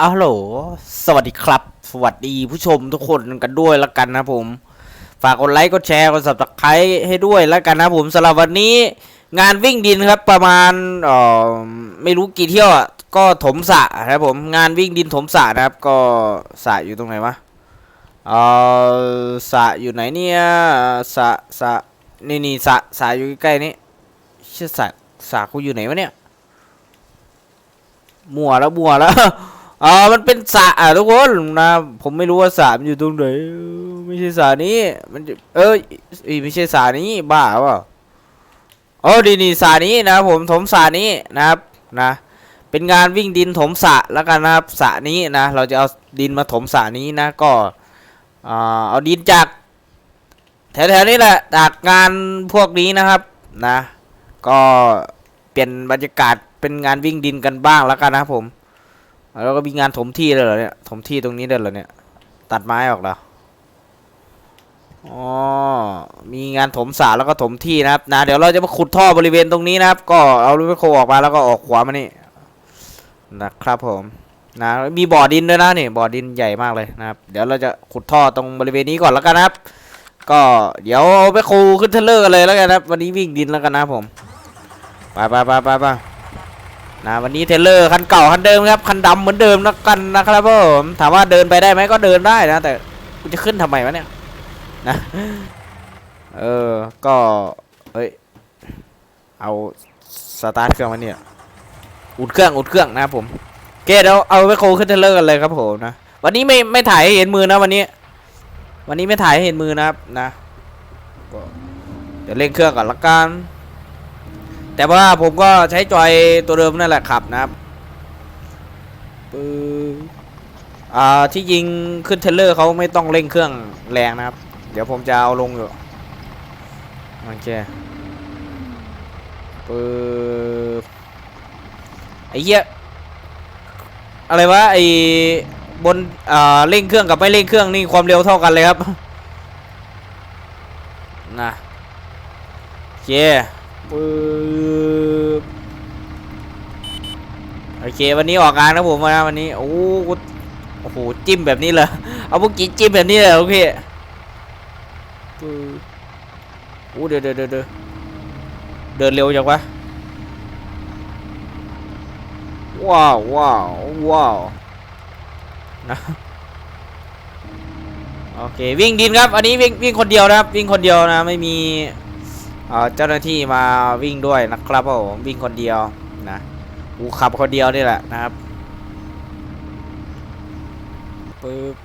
อ้าวฮัลโหล สวัสดีครับ สวัสดีผู้ชมทุกคนกันด้วยแล้วกันนะผม ฝากกดไลค์ กดแชร์ กด subscribe ให้ด้วยแล้วกันนะผมสำหรับวันนี้ งานวิ่งดินครับประมาณเอ่อไม่รู้กี่เที่ยวอะ ก็ถมสะนะครับผม งานวิ่งดินถมสะนะครับ ก็สะอยู่ตรงไหนวะ เอ่อสะอยู่ไหนเนี่ยสะสะนี่นี่สะสะอยู่ใกล้ๆนี้เชื่อสะสะกูอยู่ไหนวะเนี่ย มัวแล้วมัวแล้ว อ่ามันเป็นสระอะทุกคนนะผมไม่รู้ว่าสระมันอยู่ตรงไหนไม่ใช่สระนี้ มันเอยเอ้ยไม่ใช่สระนี้บ้าเปล่าโอ้ดีนี่สระนี้นะผมถมสระนี้นะครับนะ เป็นงานวิ่งดินถมสระแล้วกันนะครับสระนี้นะเราจะเอาดินมาถมสระนี้นะก็อ่าเอาดินจากแถวๆนี้แหละจากงานพวกนี้นะครับนะ ก็เปลี่ยนบรรยากาศเป็นงานวิ่งดินกันบ้างแล้วกันนะผม แล้วก็มีงานถมที่เลยเหรอเนี่ย ถมที่ตรงนี้เลยเหรอเนี่ย ตัดไม้ออกแล้วอ๋อ มีงานถมสรแล้วก็ถมที่นะครับ นะ เดี๋ยวเราจะมาขุดท่อบริเวณตรงนี้นะครับ ก็เอาลูกไมโคออกมาแล้วก็ออกขวามานี่ นะครับผม นะ มีบ่อดินด้วยนะนี่บ่อดินใหญ่มากเลยนะครับ เดี๋ยวเราจะขุดท่อตรงบริเวณนี้ก่อนแล้วกันนะครับ ก็เดี๋ยวเอาไปคูขึ้นเทเลอร์กันเลยแล้วกันนะครับ วันนี้วิ่งดินแล้วกันนะผม ไปไปไปไปไป นะวันนี้เทเลอร์คันเก่าคันเดิมครับคันดำเหมือนเดิมแล้วกันนะครับผมถามว่าเดินไปได้ไหมก็เดินได้นะ แต่กูจะขึ้นทำไมวะเนี่ยนะเออก็เฮ้ยเอาสตาร์ทเครื่องมาเนี่ยอุ่นเครื่องอุ่นเครื่องนะครับผมโอเคเดี๋ยวเอาไปโคขึ้นเทเลอร์กันเลยครับผมนะวันนี้ไม่ไม่ถ่ายให้เห็นมือนะวันนี้ วันนี้ไม่ถ่ายให้เห็นมือนะครับนะก็เดี๋ยวเร่งเครื่องก่อนละกัน แต่ว่าผมก็ใช้จอยตัวเดิมนั่นแหละขับนะครับปื๊ดอ่าที่ยิงขึ้นเทเลอร์เขาไม่ต้องเร่งเครื่องแรงนะครับ เดี๋ยวผมจะเอาลงอยู่โอเคปื๊ดไอ้เหี้ยอะไรวะไอ้บนอ่าเร่งเครื่องกับไม่เร่งเครื่องนี่ความเร็วเท่ากันเลยครับนะโอเคปึ๊ โอเค วันนี้ออกงานนะผมนะวันนี้โอ้โอ้โหจิ้มแบบนี้เลยเอาพวกกี้จิ้มแบบนี้เลยโอเคโอ้เดี๋ยวเดี๋ยวเดี๋ยวเดินเร็วจังวะว้าวว้าวว้าวนะโอเควิ่งดินครับ อันนี้วิ่งวิ่งคนเดียวนะครับ วิ่งคนเดียวนะไม่มีเจ้าหน้าที่มาวิ่งด้วยนะครับผมวิ่งคนเดียวนะ กูขับคนเดียวนี่แหละนะครับปึ๊บ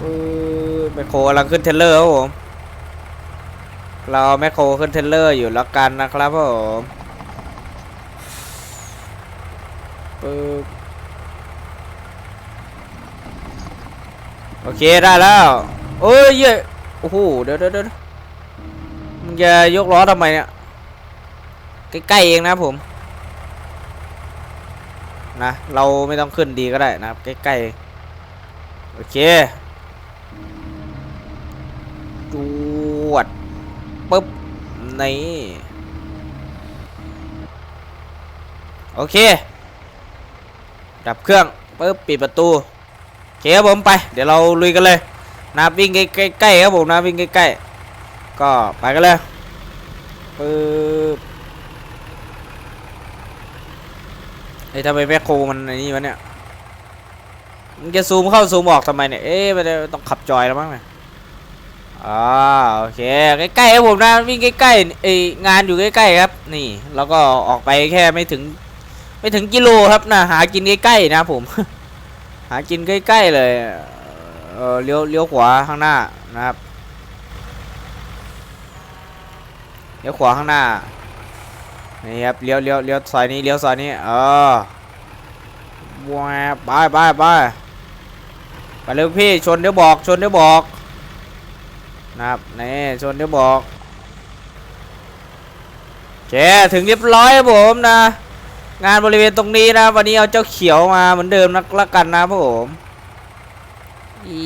ปึ๊บแมคโครกำลังขึ้นเทรลเลอร์ครับผมเราแมคโครขึ้นเทรลเลอร์อยู่แล้วกันนะครับผมปึ๊บโอเคได้แล้วโอ้ยเย้โอ้โหเดี๋ยวเดี๋ยวเดี๋ยวมึงจะยกล้อทำไมเนี่ย ใกล้ๆเองนะผมนะเราไม่ต้องขึ้นดีก็ได้นะครับใกล้ๆโอเคจวดปึ๊บนี่โอเค ดับเครื่องปึ๊บปิดประตูโอเคครับผมไป เดี๋ยวเราลุยกันเลยนะวิ่งใกล้ๆครับผมนะวิ่งใกล้ๆก็ไปกันเลยปึ๊บ เฮ้ยทำไมแมคโครมันไอ้นี่วะเนี่ยมึงจะซูมเข้าซูมออกทำไมเนี่ย เอ๊ะมันต้องขับจอยแล้วมั้งเนี่ยอ่าโอเคใกล้ๆครับผมนะวิ่งใกล้ๆไองานอยู่ใกล้ๆครับนี่ แล้วก็ออกไปแค่ไม่ถึง ไม่ถึงกิโลครับนะหากินใกล้ๆนะผม หากินใกล้ๆเลยเออเลี้ยวเลี้ยวขวาข้างหน้านะครับเลี้ยวขวาข้างหน้า นี่ครับเลี้ยวเลี้ยวเลี้ยวซอยนี้เลี้ยวซอยนี้เออว้าไปไปไปไปเร็วพี่ชนเดี๋ยวบอกชนเดี๋ยวบอกนะครับนี่ชนเดี๋ยวบอกโอเคถึงเรียบร้อยผมนะ งานบริเวณตรงนี้นะ วันนี้เอาเจ้าเขียวมาเหมือนเดิมนักละกันนะผมอี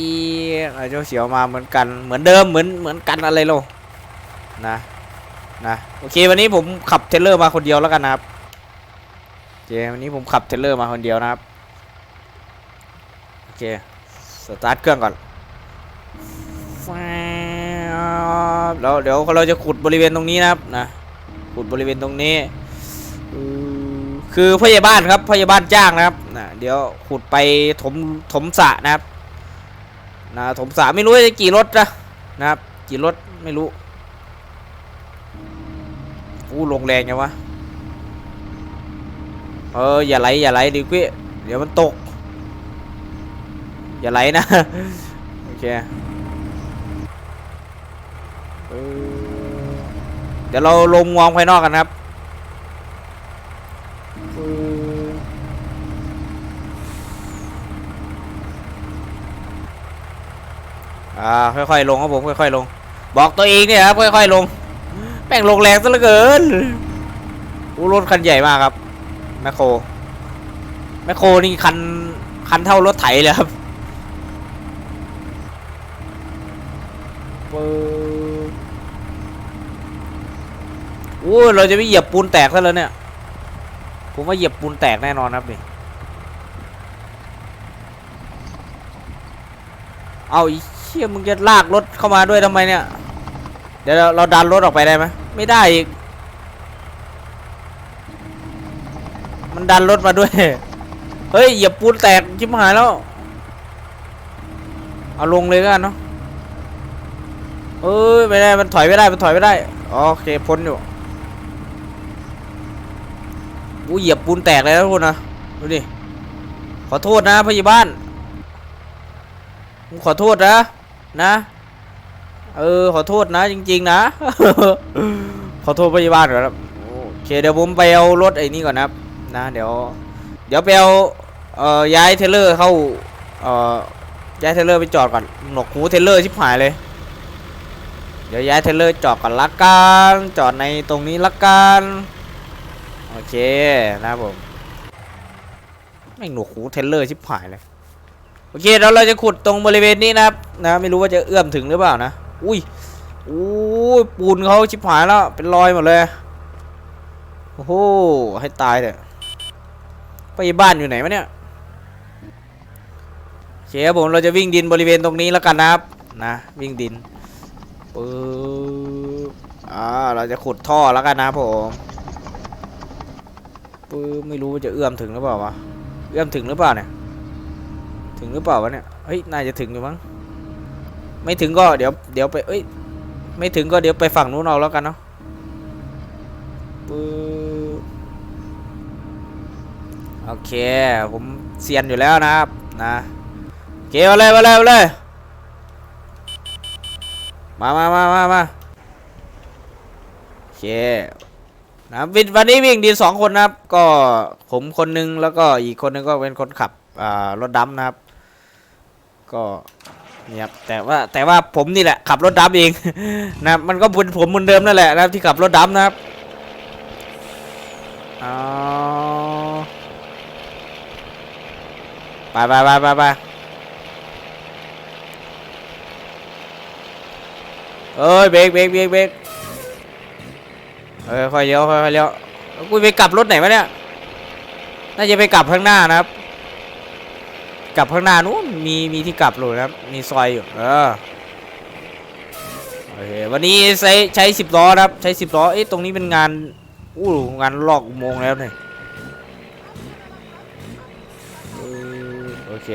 เอาเจ้าเขียวมาเหมือนกันเหมือนเดิมเหมือนเหมือนกันอะไรโลนะ นะโอเควันนี้ผมขับเทเลอร์มาคนเดียวแล้วกันนะครับเควันนี้ผมขับเทเลอร์มาคนเดียวนะครับโอเคสตาร์ทเครื่องก่อนแล้วเดี๋ยวเราจะขุดบริเวณตรงนี้นะครับนะขุดบริเวณตรงนี้อือคือพยาบาลครับพยาบาลจ้างนะครับนะเดี๋ยวขุดไปถมถมสระนะครับนะถมสระไม่รู้จะกี่รถนะนะครับกี่รถไม่รู้ อู้ลงแรงยังวะ เอออย่าไหลอย่าไหลดิกุ้ยเดี๋ยวมันตก อย่าไหลนะ โอเคเดี๋ยวเราลงมองภายนอกกันครับอ่าค่อยๆลงครับผมค่อยๆลง บอกตัวเองเนี่ยครับค่อยๆลง แม่งลงแรงซะเหลือเกินอู้รถคันใหญ่มากครับแมคโครแมคโครนี่คันคันเท่ารถไถเลยครับปึ๊บโอ้เราจะไม่เหยียบปูนแตกซะแล้วเนี่ย ผมว่าเหยียบปูนแตกแน่นอนครับนี่เอาเชี่ยมึงจะลากรถเข้ามาด้วยทำไมเนี่ย เดี๋ยวเราเราดันรถออกไปได้ไหมไม่ได้อีก มันดันรถมาด้วย เฮ้ยเหยียบปูนแตกชิบหายแล้ว เอาลงเลยก็กันเนาะเอ้ยไม่ได้มันถอยไม่ได้มันถอยไม่ได้โอเคพ้นอยู่อู้เหยียบปูนแตกเลยนะทุกคนนะดูดิขอโทษนะพยาบาลผมขอโทษนะนะ เออขอโทษนะจริง ๆ นะ ขอโทษพยาบาลก่อนครับโอเคเดี๋ยวผมไปเอารถไอ้นี่ก่อนนะครับนะเดี๋ยว เดี๋ยวไปเอาเอ่อย้ายเทเลอร์เข้าเอ่อย้ายเทเลอร์ไปจอดก่อนหนกหูเทเลอร์ชิบหายเลย เดี๋ยวย้ายเทเลอร์จอดก่อนละกันจอดในตรงนี้ละกันโอเคนะผมไม่งหนวกหูเทเลอร์ชิบหายเลยโอเคแล้วเราจะขุดตรงบริเวณนี้นะครับนะไม่รู้ว่าจะเอื้อมถึงหรือเปล่านะ อุ้ยอู้ยปูนเขาชิบหายแล้ว เป็นรอยหมดเลย โอ้โห ให้ตายเลยไปบ้านอยู่ไหนวะเนี่ยเคครับผมเราจะวิ่งดินบริเวณตรงนี้แล้วกันนะครับ นะ วิ่งดินปึ๊บอ่า เราจะขุดท่อแล้วกันนะผมปึ๊บไม่รู้ว่าจะเอื้อมถึงหรือเปล่าวะ เอื้อมถึงหรือเปล่าเนี่ย ถึงหรือเปล่าวะเนี่ย เฮ้ย น่าจะถึงอยู่มั้ง ไม่ถึงก็เดี๋ยวเดี๋ยวไปเอ้ยไม่ถึงก็เดี๋ยวไปฝั่งนู้นเอาแล้วกันเนาะปึ๊บโอเค ผมเซียนอยู่แล้วนะครับนะโอเคมาเลยมาเลยมาเลยมามามามามาโอเคนะบวินวันนี้วิ่งดีสองคนนะครับ ก็ผมคนหนึงแล้วก็อีกคนหนึงก็เป็นคนขับอ่ารถดำนะครับ ก็ นี่ยครับแต่ว่าแต่ว่าผมนี่แหละขับรถดำเองนะมันก็เป็นผมคนเดิมนั่นแหละนะครับที่ขับรถดำนะครับเอาไปไปไปไปไปเอ้ยเบรกเบรกเบรกเบรกเออค่อยเลี้ยวค่อยเลี้ยวแล้วกูไปกลับรถไหนวะเนี่ยน่าจะไปกลับข้างหน้านะครับ กลับข้างหน้านู้นมีมีที่กลับเลยนะครับมีซอยอยู่เออโอเควันนี้ใช้ใช้สิบล้อนะครับใช้สิบล้อเอ๊ะตรงนี้เป็นงานอู้งานลอกโมงแล้วเนี่ยโอเค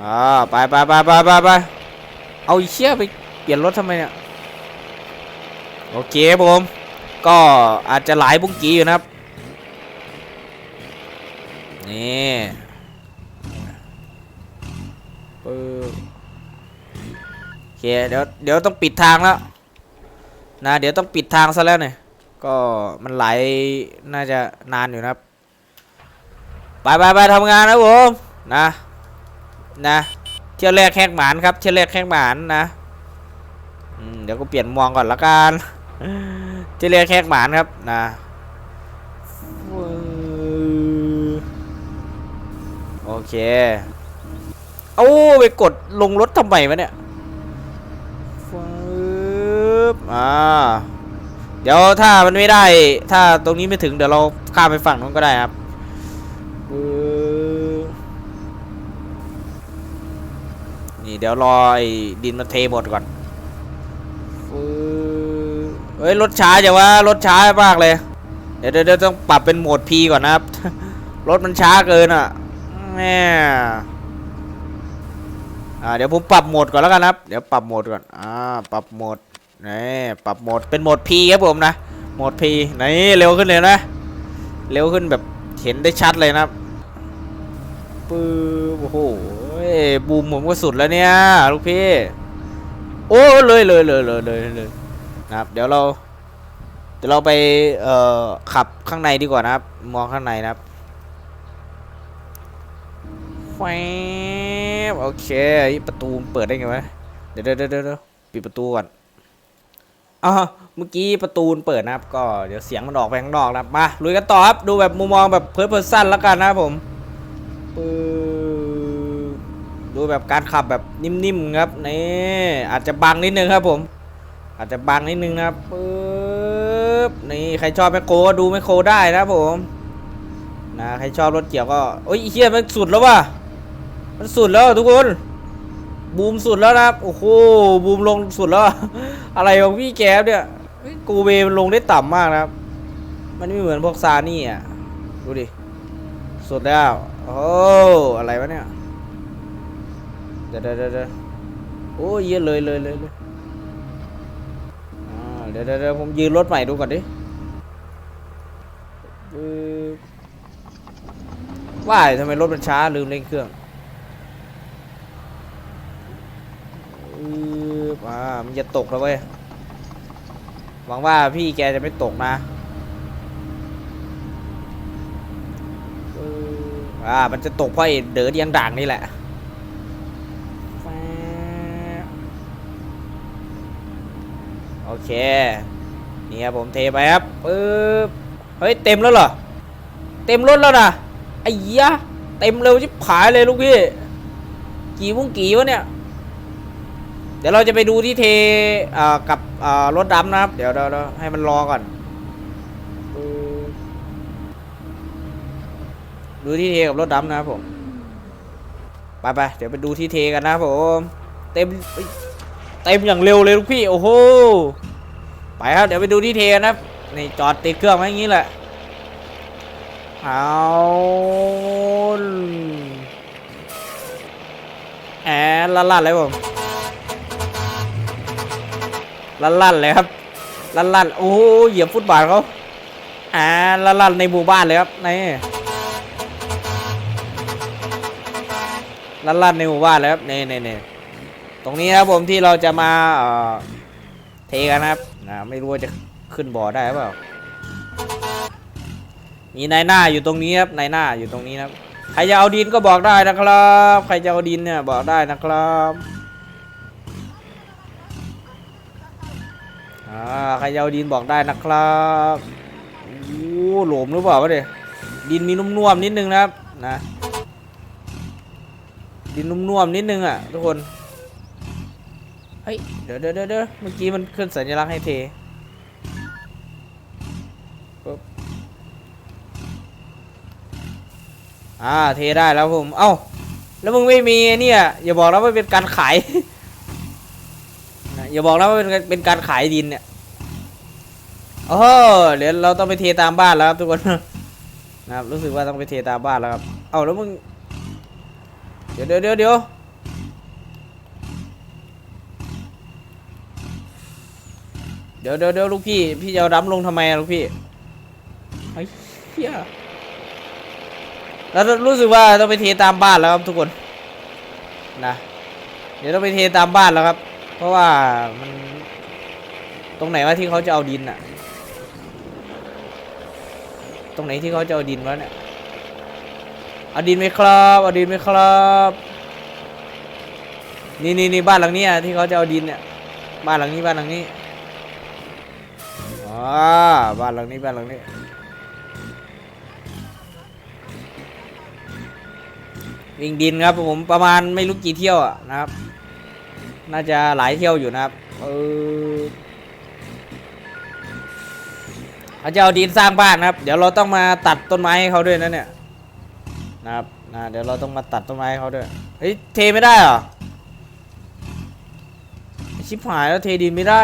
อ่าไปไปไปไปไปไปเอาเชี่ยไปเปลี่ยนรถทำไมเนี่ยโอเคครับผมก็อาจจะหลายบุ้งกีอยู่นะครับ นี่ปึ๊บโอเคเดี๋ยวเดี๋ยวต้องปิดทางแล้วนะเดี๋ยวต้องปิดทางซะแล้วเนี่ยก็มันไหลน่าจะนานอยู่นะครับ ไปไปไปทำงานนะผมนะนะเที่ยวแรกแขกหมานครับเที่ยวแรกแขกหมานนะเดี๋ยวก็เปลี่ยนมองก่อนละกันเที่ยวแรกแขกหมานครับนะ โอเค เอาไปกดลงรถทำไมวะเนี่ยฟึบอ่า เดี๋ยวถ้ามันไม่ได้ ถ้าตรงนี้ไม่ถึงเดี๋ยวเราข้ามไปฝั่งนู้นก็ได้ครับปึ๊บนี่เดี๋ยวรอไอ้ดินมันเทหมดก่อนปึ๊บเฮ้ยรถช้าจังวะรถช้ามากเลย เดี๋ยวเดี๋ยวต้องปรับเป็นโหมด P ก่อนนะครับ รถมันช้าเกินอะ แม่อ่าเดี๋ยวผมปรับโหมดก่อนแล้วกันครับ เดี๋ยวปรับโหมดก่อน อ่า ปรับโหมดนี่ปรับโหมดเป็นโหมด P ครับผมนะ โหมด P นี่เร็วขึ้นเลยนะ เร็วขึ้นแบบเห็นได้ชัดเลยนะปื้บโอ้โหบูมผมก็สุดแล้วเนี่ยลูกพี่ โอ้เลยเลยเลยเลยเลยเลยนะครับ เดี๋ยวเราเดี๋ยวเราไปเอ่อขับข้างในดีกว่านะครับ มองข้างในนะครับ แฟบโอเคประตูเปิดได้ไงวะเดี๋ยวเดี๋ยวเดี๋ยวปิดประตูก่อนอ๋อเมื่อกี้ประตูเปิดนะครับ ก็เดี๋ยวเสียงมันออกไปข้างนอกนะมาลุยกันต่อครับดูแบบมุมมองแบบเพิร์เพอร์ซันแล้วกันนะผมดูแบบการขับแบบนิ่มๆครับนี่อาจจะบังนิดนึงครับผม อาจจะบังนิดนึงนะครับปึ๊บนี่ใครชอบแมคโครก็ดูแมคโครได้นะผมนะใครชอบรถเกี่ยวก็โอ้ยอ้เฮียมันสุดแล้วว่ะ มันสุดแล้วทุกคนบูมสุดแล้วนะครับโอ้โหบูมลงสุดแล้ว อะไรของพี่แก๊บเนี่ยกูเวมันลงได้ต่ำมากนะครับ มันไม่เหมือนพวกซานี่อะดูดิสุดแล้วโอ้อะไรวะเนี่ยเดี๋ยวเดี๋ยวเดี๋ยวโอ้ยเยอะเลยเลยเลยเลยเดี๋ยวเดี๋ยวผมยืนรถใหม่ดูก่อนดิว่าทำไมรถมันช้าลืมเร่งเครื่อง ปึ๊บอ่ามันจะตกแล้วเว้ย หวังว่าพี่แกจะไม่ตกนะอ่า มันจะตกเพราะไอ้เด๋อดียงด่างนี่แหละโอเค นี่ครับผมเทไปครับปึ๊บ เฮ้ย เต็มแล้วเหรอ เต็มรถแล้วนะไอ้ยะ เต็มเร็วชิบหายเลยลูกพี่ กี่วุ้งกี่วะเนี่ย ดี๋ยวเราจะไปดูที่เทกับรถดำนะครับ เดี๋ยวเดี๋ยวเดี๋ยวให้มันรอก่อน ดูที่เทกับรถดำนะครับผม ไปไปเดี๋ยวไปดูที่เทกันนะครับผม เต็มเต็มอย่างเร็วเลยลูกพี่ โอ้โห ไปครับ เดี๋ยวไปดูที่เทกันนะครับ นี่จอดติดเครื่องไว้อย่างนี้แหละ เอาแอนลั่นลั่นๆเลยผม ลั่นลั่นๆเลยครับลั่นลั่นๆโอ้เหยียบฟุตบาทเขาแอนลั่นลั่นๆในหมู่บ้านเลยครับนี่ลั่นลั่นๆในหมู่บ้านเลยครับนี่นี่นี่ตรงนี้ครับผมที่เราจะมาเออเทกันครับนะไม่รู้ว่าจะขึ้นบ่อได้หรือเปล่ามีนายหน้าอยู่ตรงนี้ครับนายหน้าอยู่ตรงนี้ครับใครจะเอาดินก็บอกได้นะครับ ใครจะเอาดินเนี่ยบอกได้นะครับ อ่าใครจะเอาดินบอกได้นะครับโอ้โหลมหรือเปล่าวะเนี่ยดินมีนุ่มๆนิดนึงนะครับนะดินนุ่มๆนิดนึงอะทุกคนเฮ้ยเดี๋ยวเดี๋ยวเดี๋ยวเมื่อกี้มันขึ้นสัญลักษณ์ให้เทปึ๊บอ่าเทได้แล้วผมเอ้าแล้วมึงไม่มีเนี่ยอย่าบอกนะว่าเป็นการขาย อย่าบอกนะว่าเป็นเป็นการขายดินเนี่ยโอ้โหเดี๋ยวเราต้องไปเทตามบ้านแล้วครับทุกคนนะครับรู้สึกว่าต้องไปเทตามบ้านแล้วครับ เอ้าแล้วมึง เดี๋ยวเดี๋ยวเดี๋ยวเดี๋ยวเดี๋ยวเดี๋ยวเดี๋ยวลูกพี่ พี่จะเอาดำลงทำไมลูกพี่ไอ้เหี้ยแล้วรู้สึกว่าต้องไปเทตามบ้านแล้วครับทุกคนนะเดี๋ยวต้องไปเทตามบ้านแล้วครับ เพราะว่ามันตรงไหนว่าที่เขาจะเอาดินอะตรงไหนที่เขาจะเอาดินวะเนี่ยเอาดินไหมครับเอาดินไหมครับ นี่นี่นี่บ้านหลังนี้ยที่เขาจะเอาดินเนี่ยบ้านหลังนี้บ้านหลังนี้อ่าบ้านหลังนี้บ้านหลังนี้วิ่งดินครับผมประมาณไม่รู้กี่เที่ยวอะนะครับ น่าจะหลายเที่ยวอยู่นะครับ เออเขาจะเอาดินสร้างบ้านนะครับ เดี๋ยวเราต้องมาตัดต้นไม้ให้เขาด้วยนะเนี่ยนะครับนะเดี๋ยวเราต้องมาตัดต้นไม้ให้เขาด้วยเฮ้ยเทไม่ได้เหรอชิบหายแล้วเทดินไม่ได้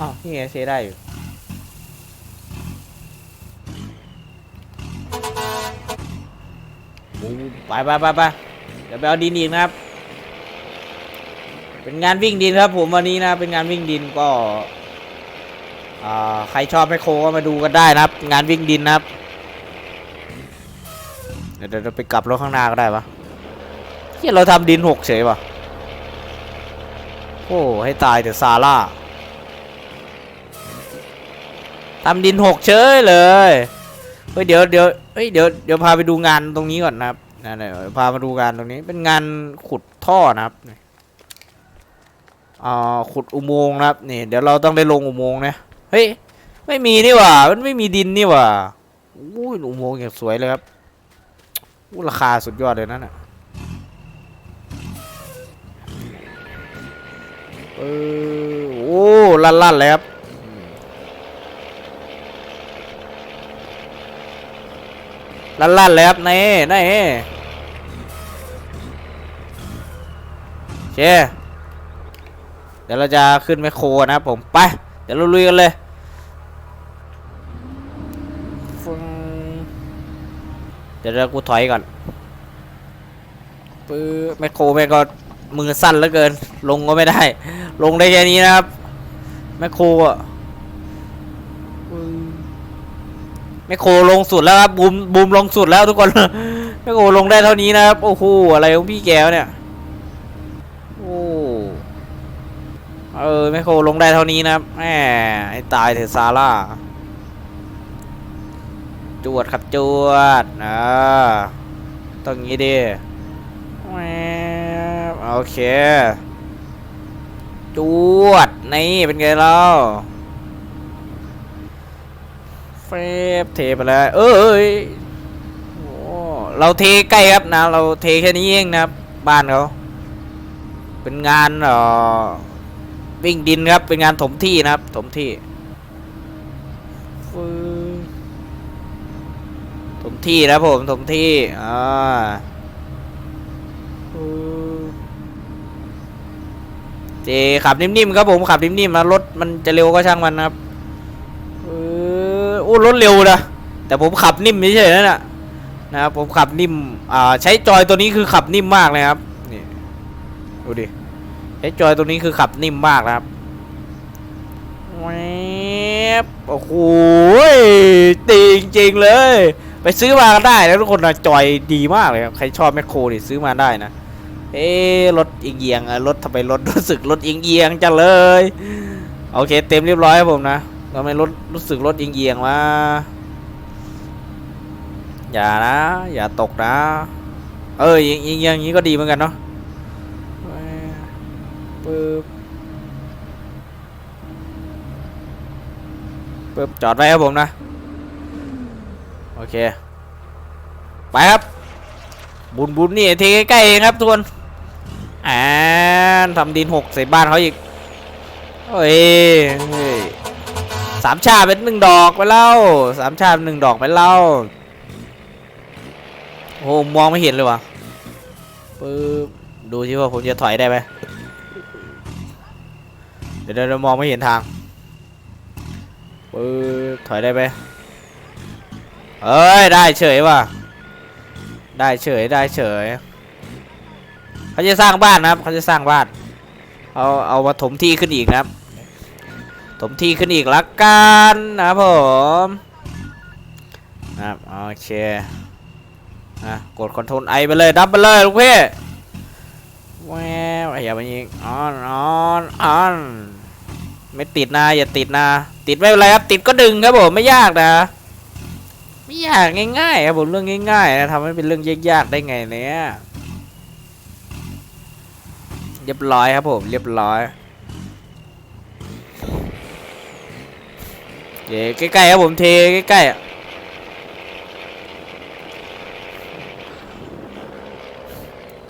อ้าวนี่ไงเทได้อยู่ ไปไปไปไปเดี๋ยวไปเอาดินอีกนะครับ เป็นงานวิ่งดินครับ ผมวันนี้นะ เป็นงานวิ่งดินก็ใครชอบไมโครก็มาดูกันได้นะครับ งานวิ่งดินนะครับ เดี๋ยวเราไปกลับรถข้างหน้าก็ได้ปะเฮียเราทำดินหกเฉยปะโอ้ให้ตายแต่ซาร่าทำดินหกเฉยเลย ฮ้ยเดี๋ยวเดี๋ยวเฮ้ยเดี๋ยวเดี๋ยวพาไปดูงานตรงนี้ก่อนนะครับนะเดี๋ยวพามาดูงานตรงนี้เป็นงานขุดท่อนะครับนี่อ่าขุดอุโมงค์นะครับนี่เดี๋ยวเราต้องได้ลงอุโมงค์นะเฮ้ยไม่มีนี่หว่า มันไม่มีดินนี่หว่าอู้ยอุโมงค์อย่างสวยเลยครับอู้ราคาสุดยอดเลยนั่นน่ะเออโอ้ลั่นๆเลยครับ ลั่นๆเลยครับนี่นี่โอเคเดี๋ยวเราจะขึ้นแมคโครนะครับผมไป เดี๋ยวเราลุยกันเลยฟึ่งเดี๋ยวเรากูถอยก่อนปื้อแมคโครแม่งก็มือสั้นเหลือเกิน ลงก็ไม่ได้ ลงได้แค่นี้นะครับ แมคโครอะ แมคโครลงสุดแล้วครับบูมบูมลงสุดแล้วทุกคนแมคโครลงได้เท่านี้นะครับ โอ้โหอะไรของพี่แกวเนี่ยโอ้เออแมคโครลงได้เท่านี้นะครับแหมไอ้ตายเถอะซาร่าจวดครับจวดอ่าต้องงี้ดิแหมโอเค จวด นี่ เป็นไงเล่า เฟบเทไปเลยเอ้ยโอ้เราเทใกล้ครับนะ เราเทแค่นี้เองนะครับ บ้านเขาเป็นงานเอ่อวิ่งดินครับ เป็นงานถมที่นะครับ ถมที่ถมที่นะผมถมที่อ่าเจขับนิ่มๆครับผมขับนิ่มๆนะรถมันจะเร็วก็ช่างมันนะครับ โอ้รถเร็วนะแต่ผมขับนิ่มไม่ใช่นั่นนะนะครับผมขับนิ่มอ่าใช้จอยตัวนี้คือขับนิ่มมากเลยครับนี่ดูดิใช้จอยตัวนี้คือขับนิ่มมากนะครับแวบโอ้โหดีจริงๆเลย ไปซื้อมาก็ได้นะทุกคนนะจอยดีมากเลยครับใครชอบแมคโครนี่ซื้อมาได้นะเอ๊รถเอียงๆอะรถทำไมรถรู้สึกรถเอียงๆจังเลย โอเค เต็มเรียบร้อยครับผมนะ ทำไมรถรู้สึกรถเอียงๆวะอย่านะ อย่าตกนะ เออเอียงๆอย่างนี้ก็ดีเหมือนกันเนาะปึ๊บปึ๊บจอดไว้ครับผมนะ โอเค ไปครับ บุญบุญนี่เทใกล้ๆเองครับทุกคนอ่านทำดินหกใส่บ้านเขาอีกเฮ้ยเฮ้ย สามชาเป็นหนึ่งดอกไปแล้วสามชาเป็นหนึ่งดอกไปแล้วโอ้โหมองไม่เห็นเลยวะปึ๊บดูที่ว่าผมจะถอยได้ไหมเดี๋ยวเดี๋ยวมองไม่เห็นทางปึ๊บถอยได้ไหมเอ้ยได้เฉยว่ะได้เฉยได้เฉยเขาจะสร้างบ้านนะครับเขาจะสร้างบ้านเอาเอามาถมที่ขึ้นอีกนะครับ ถมที่ขึ้นอีกละกันนะผมนะครับโอเคนะกดคอนโทรลไอไปเลยดับไปเลยลูกเพ่แววอย่าไปยิงออนออนออนไม่ติดนะอย่าติดนะ ติดไม่เป็นไรครับติดก็ดึงครับผมไม่ยากนะ ไม่ยากง่ายๆครับผมเรื่องง่ายๆนะทำให้เป็นเรื่องยากๆได้ไงเนี่ยเรียบร้อยครับผมเรียบร้อย เดี๋ยวใกล้ๆครับผมเทใกล้ๆอะ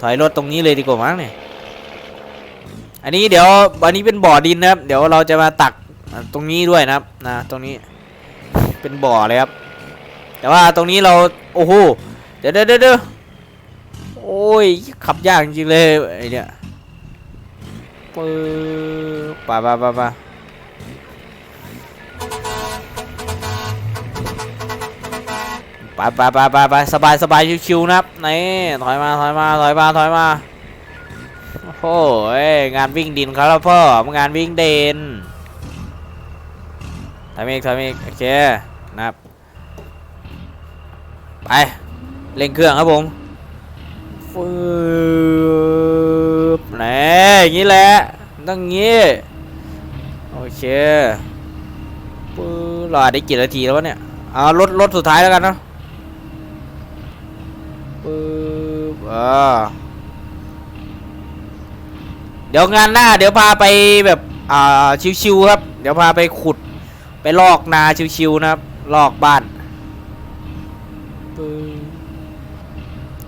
ถอยรถตรงนี้เลยดีกว่ามั้งเนี่ย อันนี้เดี๋ยวอันนี้เป็นบ่อดินนะครับ เดี๋ยวเราจะมาตักตรงนี้ด้วยนะครับนะตรงนี้เป็นบ่อเลยครับ แต่ว่าตรงนี้เราโอ้โหเดี๋ยวเดี๋ยวเดี๋ยวโอ้ยขับยากจริงเลยไอเนี่ยปื๊บไปไปไปไป ไปไปไปไปไปสบายสบายชิวๆนะครับนี่ถอยมาถอยมาถอยมาถอยมาโอ้ยงานวิ่งดินครับพ่องานวิ่งเดินถอยอีกถอยอีกโอเคนะครับไปเร่งเครื่องครับผมฟืบแหนอย่างนี้แหละต้องงี้โอเคปื๊บเราอได้กี่นาทีแล้ววะเนี่ยเอารถรถสุดท้ายแล้วกันเนาะ ปื๊บอ่าเดี๋ยวงานหน้า เดี๋ยวพาไปแบบอ่าชิวๆครับ เดี๋ยวพาไปขุดไปลอกนาชิวๆนะครับ ลอกบ้านปึ้ง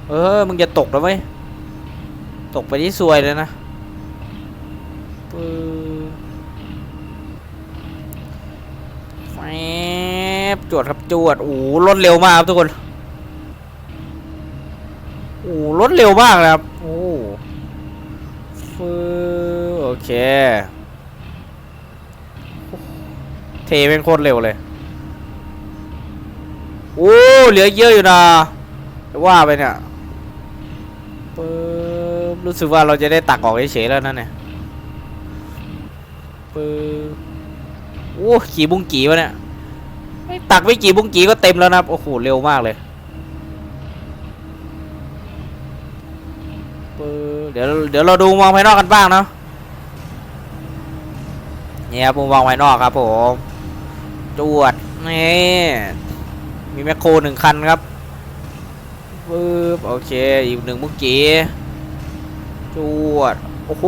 เออมึงจะตกแล้วไหมตกไปที่ซวยเลยนะปึ้งแฟบจวดครับจวดโอ้โหรถเร็วมากครับทุกคน โอ้รถเร็วมากนะครับ โอ้ฟึ้งโอเค เทเป็นโคตรเร็วเลย โอ้ เหลือเยอะอยู่นะว่าไปเนี่ยปึ๊บรู้สึกว่าเราจะได้ตักออกเฉยๆแล้วนั่นเนี่ยปึ๊บโอ้ กี่บุ้งกี่วะเนี่ย ตักไม่กี่บุ้งกี่ก็เต็มแล้วนะ โอ้โห เร็วมากเลยปึ๊บ เดี๋ยวเดี๋ยวเราดูมองภายนอกกันบ้างเนาะเนี่ยครับมุมมองภายนอกครับผมจวดนี่มีแมคโครหนึ่งคันครับปึ๊บโอเคอีกหนึ่งมุกกีจวดโอ้โห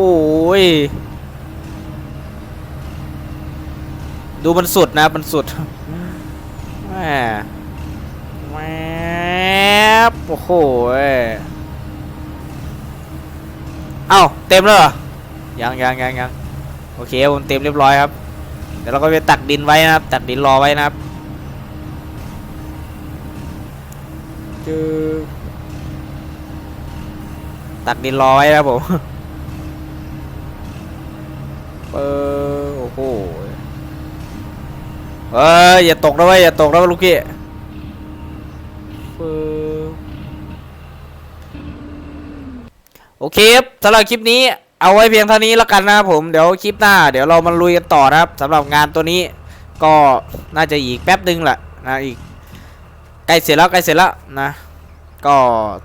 ดูมันสุดนะมันสุดแหมแหมโอ้โห เอ้าเต็มแล้วเหรอยังยังยังยังโอเคผมเต็มเรียบร้อยครับเดี๋ยวเราก็ไปตักดินไว้นะครับ ตักดินรอไว้นะครับจือตักดินรอไว้นะครับผมเออโอ้โหเอ้ยอย่าตกนะเว้ยอย่าตกนะลูกพี่เออ โอเคครับสำหรับคลิปนี้เอาไว้เพียงเท่านี้แล้วกันนะครับผมเดี๋ยวคลิปหน้า เดี๋ยวเรามาลุยกันต่อนะครับสำหรับงานตัวนี้ก็น่าจะอีกแป๊บนึงแหละนะอีกใกล้เสร็จแล้วใกล้เสร็จแล้วนะ ก็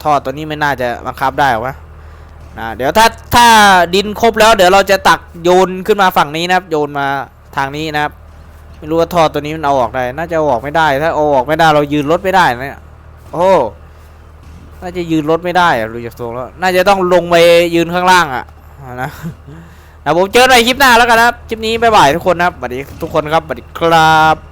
ท่อตัวนี้ไม่น่าจะบังคับได้หรอวะนะเดี๋ยวถ้าถ้าดินครบแล้ว เดี๋ยวเราจะตักโยนขึ้นมาฝั่งนี้นะครับ โยนมาทางนี้นะครับไม่รู้ว่าท่อตัวนี้มันเอาออกได้ น่าจะออกไม่ได้ ถ้าเอาออกไม่ได้เรายืนรถไม่ได้นะโอ้ น่าจะยืนรถไม่ได้อะดูจากทรงแล้ว น่าจะต้องลงไปยืนข้างล่างอะนะนะผมเจอกันในคลิปหน้าแล้วกันนะครับ คลิปนี้บ๊ายบายทุกคนนะครับสวัสดีทุกคนครับสวัสดีครับ